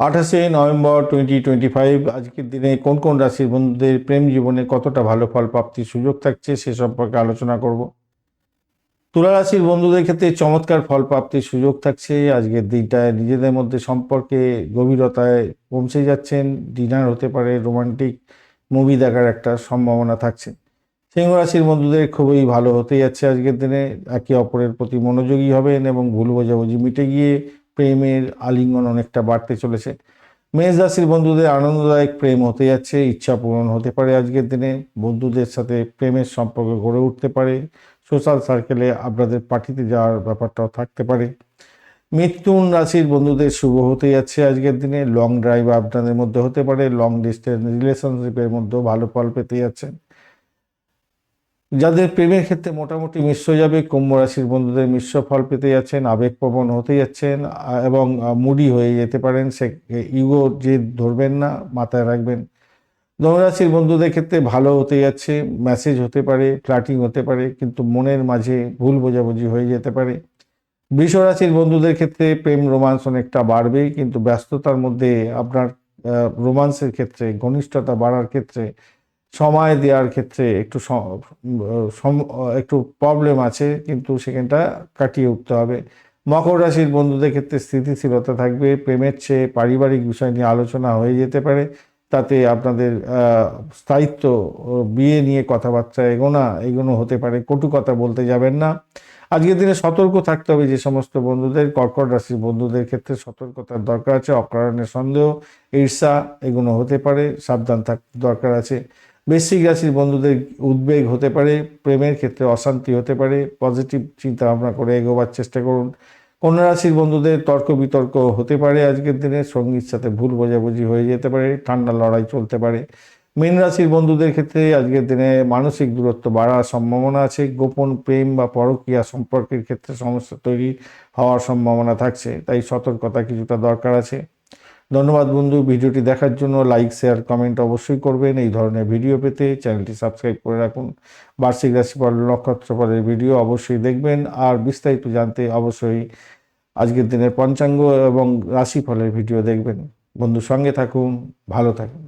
আঠাশে November twenty twenty five আজকের দিনে কোন কোন রাশির বন্ধুদের প্রেম জীবনে কতটা ভালো ফল প্রাপ্তির সুযোগ থাকছে সে সম্পর্কে আলোচনা করব। তুলা রাশির বন্ধুদের ক্ষেত্রে চমৎকার ফল প্রাপ্তির সুযোগ থাকছে। আজকের দিনটায় নিজেদের মধ্যে সম্পর্কে গভীরতায় পৌঁছে যাচ্ছেন। ডিনার হতে পারে রোমান্টিক মুভি দেখার একটা সম্ভাবনা থাকছে। সিংহ রাশির বন্ধুদের খুবই ভালো হতে যাচ্ছে আজকের দিনে। একে অপরের প্রতি মনোযোগী হবেন এবং ভুল বোঝাবুঝি মিটে গিয়ে প্রেমের আলিঙ্গন অনেকটা বাড়তে চলেছে। মেষ রাশির বন্ধুদের আনন্দদায়ক প্রেম হতে যাচ্ছে, ইচ্ছা পূরণ হতে পারে আজকের দিনে। বন্ধুদের সাথে প্রেমের সম্পর্ক গড়ে উঠতে পারে। সোশ্যাল সার্কেলে আপনাদের পার্টিতে যাওয়ার ব্যাপারটাও থাকতে পারে। মিথুন রাশির বন্ধুদের শুভ হতে যাচ্ছে আজকের দিনে। লং ড্রাইভ আপনাদের মধ্যে হতে পারে। লং ডিস্টেন্স রিলেশনশিপের মধ্যেও ভালো ফল পেতে যাচ্ছেন। যাদের প্রেমের ক্ষেত্রে মোটামুটি মিশ্র যাবে, কুম্ভ রাশির বন্ধুদের মিশ্র ফল পেতে যাচ্ছেন আবেগপ্রবণ হতে যাচ্ছেন এবং মুডি হয়ে যেতে পারেন। সে ইগো যে ধরবেন না, মাথায় রাখবেন। ধনুরাশির বন্ধুদের ক্ষেত্রে ভালো হতে যাচ্ছে মেসেজ হতে পারে ফ্লাটিং হতে পারে, কিন্তু মনের মাঝে ভুল বোঝাবুঝি হয়ে যেতে পারে। বৃষ রাশির বন্ধুদের ক্ষেত্রে প্রেম রোমান্স অনেকটা বাড়বে, কিন্তু ব্যস্ততার মধ্যে আপনার রোমান্সের ক্ষেত্রে, ঘনিষ্ঠতা বাড়ার ক্ষেত্রে সময় দেওয়ার ক্ষেত্রে একটু একটু প্রবলেম আছে, কিন্তু সেখানটা কাটিয়ে উঠতে হবে। মকর রাশির বন্ধুদের ক্ষেত্রে স্থিতিশীলতা থাকবে, প্রেমের চেয়ে পারিবারিক বিষয় নিয়ে আলোচনা হয়ে যেতে পারে। তাতে আপনাদের স্থায়িত্ব বিয়ে নিয়ে কথাবার্তা এগোনা, এগোনো হতে পারে। কটু কথা বলতে যাবেন না। আজকের দিনে সতর্ক থাকতে হবে যে সমস্ত বন্ধুদের। কর্কট রাশির বন্ধুদের ক্ষেত্রে সতর্কতার দরকার আছে। অকারণে সন্দেহ, ঈর্ষা এগুলো হতে পারে। সাবধান থাক, দরকার আছে। বৃশ্চিক রাশির বন্ধুদের উদ্বেগ হতে পারে, প্রেমের ক্ষেত্রে অশান্তি হতে পারে পজিটিভ চিন্তা ভাবনা করে এগোবার চেষ্টা করুন। কন্যা রাশির বন্ধুদের তর্ক বিতর্ক হতে পারে আজকের দিনে, সঙ্গীর সাথে ভুল বোঝাবুঝি হয়ে যেতে পারে, ঠান্ডা লড়াই চলতে পারে। মীন রাশির বন্ধুদের ক্ষেত্রে আজকের দিনে মানসিক দূরত্ব বাড়ার সম্ভাবনা আছে, গোপন প্রেম বা পরকীয়া সম্পর্কের ক্ষেত্রে সমস্যা তৈরি হওয়ার সম্ভাবনা থাকছে, তাই সতর্কতা কিছুটা দরকার আছে। ধন্যবাদ বন্ধু, ভিডিওটি দেখার জন্য লাইক শেয়ার কমেন্ট অবশ্যই করবেন। এই ধরনের ভিডিও পেতে চ্যানেলটি সাবস্ক্রাইব করে রাখুন। বার্ষিক রাশিফল নক্ষত্রফলের ভিডিও অবশ্যই দেখবেন। আর বিস্তারিত জানতে অবশ্যই আজকের দিনের পঞ্চাঙ্গ এবং রাশিফলের ভিডিও দেখবেন। বন্ধু সঙ্গে থাকুন, ভালো থাকুন।